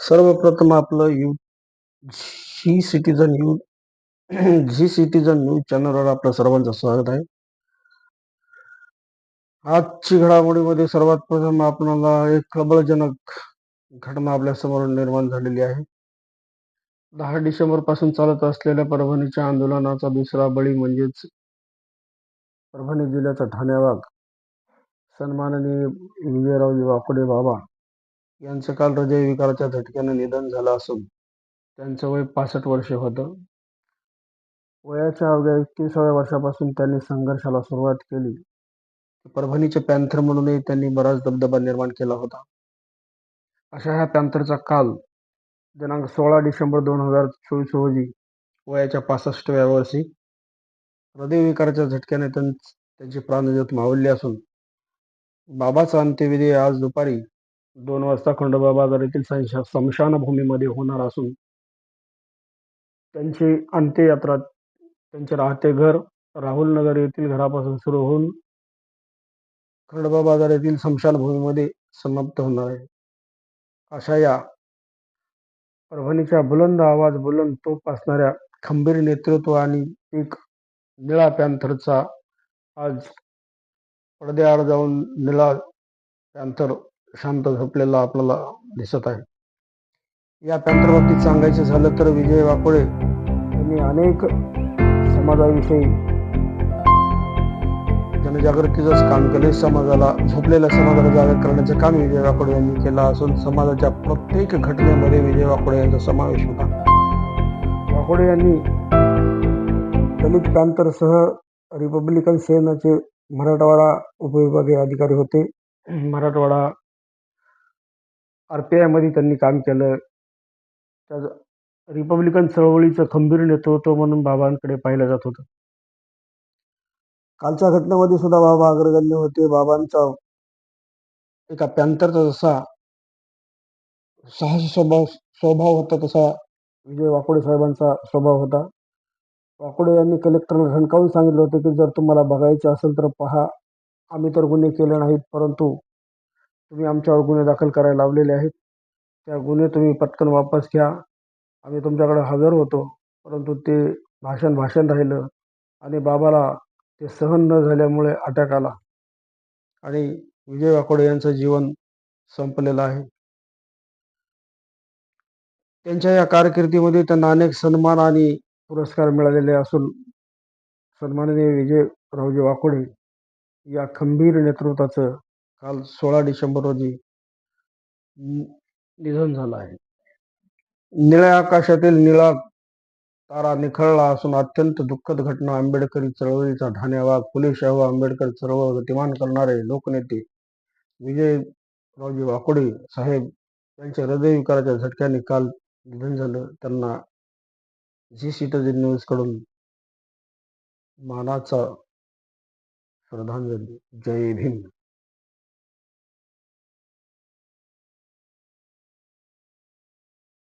सर्वप्रथम आपलं U Zee citizen U Zee citizen news चॅनलवर आपलं सर्वांचं स्वागत आहे. आजची घडामोडीमध्ये सर्वात प्रथम आपल्याला एक खळबळजनक घटना आपल्यासमोर निर्माण झालेली आहे. दहा डिसेंबरपासून चालत असलेल्या परभणीच्या आंदोलनाचा दुसरा बळी म्हणजेच परभणी जिल्ह्याचा ठाण्यावाग सन्माननीय विजयरावजी वाकोडे बाबा यांचं काल हृदयविकाराच्या झटक्यानं निधन झालं असून त्यांचं वय पासष्ट वर्ष होतं. वयाच्या अवघ्या एकतीसाव्या वर्षापासून त्यांनी संघर्षाला सुरुवात केली. परभणीचे पॅन्थर म्हणूनही त्यांनी बराच दबदबा निर्माण केला होता. अशा ह्या पॅन्थरचा काल दिनांक सोळा डिसेंबर दोन हजार चोवीस रोजी वयाच्या पासष्टव्या वर्षी हृदयविकाराच्या झटक्याने त्यां त्यांची प्राणज्योत मावळली असून बाबाचा अंत्यविधी आज दुपारी दोन वाजता खंडोबा बाजार येथील स्मशानभूमीमध्ये होणार असून त्यांची अंत्ययात्रा त्यांचे राहते घर राहुल नगर येथील घरापासून सुरू होऊन खंडोबा बाजार येथील स्मशानभूमीमध्ये समाप्त होणार आहे. अशा या परभणीच्या बुलंद आवाज बुलंद तोप असणाऱ्या खंबीर नेतृत्व आणि एक निळा पॅन्थरचा आज पडद्याआड जाऊन निळा पॅन्थर शांत झोपलेला आपल्याला दिसत आहे. या पॅन्थर बाबतीत सांगायचं झालं तर विजय वाकोळे यांनी अनेक समाजाविषयी जनजागृतीचंच काम केले. समाजाला झोपलेल्या समाजाला जागर करण्याचं काम विजय वाकोडे यांनी केलं असून समाजाच्या प्रत्येक घटनेमध्ये विजय वाकोडे यांचा समावेश होता. वाकोडे यांनी दलित पॅन्थरसह रिपब्लिकन सेनाचे मराठवाडा उपविभागीय अधिकारी होते. मराठवाडा आर पी आयमध्ये त्यांनी काम केलं. त्या रिपब्लिकन चळवळीचं खंबीर नेतृत्व म्हणून बाबांकडे पाहिलं जात होतं. कालच्या घटनेमध्ये सुद्धा बाबा अग्रगण्य होते. बाबांचा एका पॅन्थरचा जसा साहसी स्वभाव स्वभाव होता तसा विजय वाकोडे साहेबांचा स्वभाव होता. वाकोडे यांनी कलेक्टरला ठणकावून सांगितलं होतं की जर तुम्हाला बघायचं असेल तर पहा आम्ही तर गुन्हे केले नाहीत परंतु तुम्ही आमच्यावर गुन्हे दाखल करायला लावलेले आहेत. त्या गुन्हे तुम्ही पटकन वापस घ्या. आम्ही तुमच्याकडे हजर होतो. परंतु ते भाषण भाषण राहिलं आणि बाबाला ते सहन न झाल्यामुळे अटॅक आला. आणि विजय वाकोडे यांचं जीवन संपलेलं आहे. त्यांच्या या कारकिर्दीमध्ये त्यांना अनेक सन्मान आणि पुरस्कार मिळालेले असून सन्माननीय विजय रावजी वाकोडे या खंबीर नेतृत्वाचं काल सोळा डिसेंबर रोजी निधन झालं आहे. निळ्या आकाशातील निळा तारा निखळला असून अत्यंत दुःखद घटना आंबेडकरी चळवळीचा ठाण्यावाग फुले शाहू आंबेडकर चळवळ गतिमान करणारे लोकनेते विजय रावजी वाकोडे साहेब यांच्या हृदयविकाराच्या झटक्याने काल निधन झालं. त्यांना झी सिटीजन न्यूजकडून मानाचा श्रद्धांजली. जय भीम